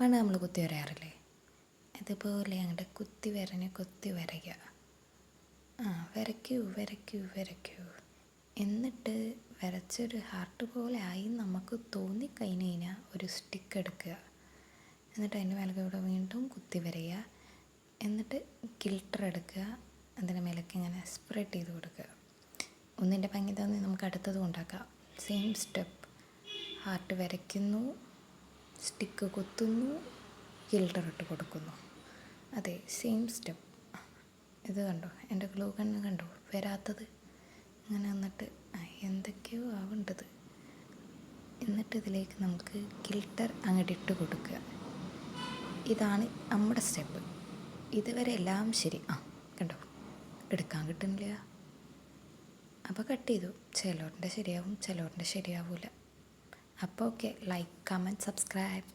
പണ്ട് നമ്മൾ കുത്തി വരയാറില്ലേ? അതുപോലെ അങ്ങോട്ട് കുത്തി വരനെ കുത്തി വരയ്ക്കുക ആ വരയ്ക്കൂ വരയ്ക്കൂ വരയ്ക്കൂ. എന്നിട്ട് വരച്ചൊരു ഹാർട്ട് പോലെ ആയി നമുക്ക് തോന്നിക്കഴിഞ്ഞ് കഴിഞ്ഞാൽ ഒരു സ്റ്റിക്ക് എടുക്കുക. എന്നിട്ട് അതിന്റെ മേലേക്ക് ഇവിടെ വീണ്ടും കുത്തി വരയുക എന്നിട്ട് ഗിൽട്ടർ എടുക്കുക. അതിന്റെ മേലേക്ക് ഇങ്ങനെ സ്പ്രെഡ് ചെയ്ത് കൊടുക്കുക. ഒന്നിന്റെ ഭംഗി തോന്നി നമുക്ക് അടുത്തതും ഉണ്ടാക്കാം. Same step. ഹാർട്ട് വരയ്ക്കുന്നു. സ്റ്റിക്ക് കൊത്തുന്നു ഫിൽട്ടർ ഇട്ട് കൊടുക്കുന്നു. അതെ സെയിം സ്റ്റെപ്പ് ഇത് കണ്ടോ? എന്റെ ഗ്ലൂ കണ്ണ് കണ്ടോ? വരാത്തത്. ഇങ്ങനെ വന്നിട്ട് എന്തൊക്കെയോ ആവേണ്ടത്. എന്നിട്ട് ഇതിലേക്ക് നമുക്ക് ഗിൽട്ടർ അങ്ങോട്ട് ഇട്ട് കൊടുക്കുക. ഇതാണ് നമ്മുടെ സ്റ്റെപ്പ് ഇതുവരെ എല്ലാം ശരി. ആ കണ്ടോ? എടുക്കാൻ കിട്ടുന്നില്ല. അപ്പോൾ കട്ട് ചെയ്തു. ചിലവരുടെ ശരിയാവും ചിലവരുടെ ശരിയാവില്ല അപ്പോൾ ഓക്കെ ലൈക്ക് കമൻറ്റ് സബ്സ്ക്രൈബ്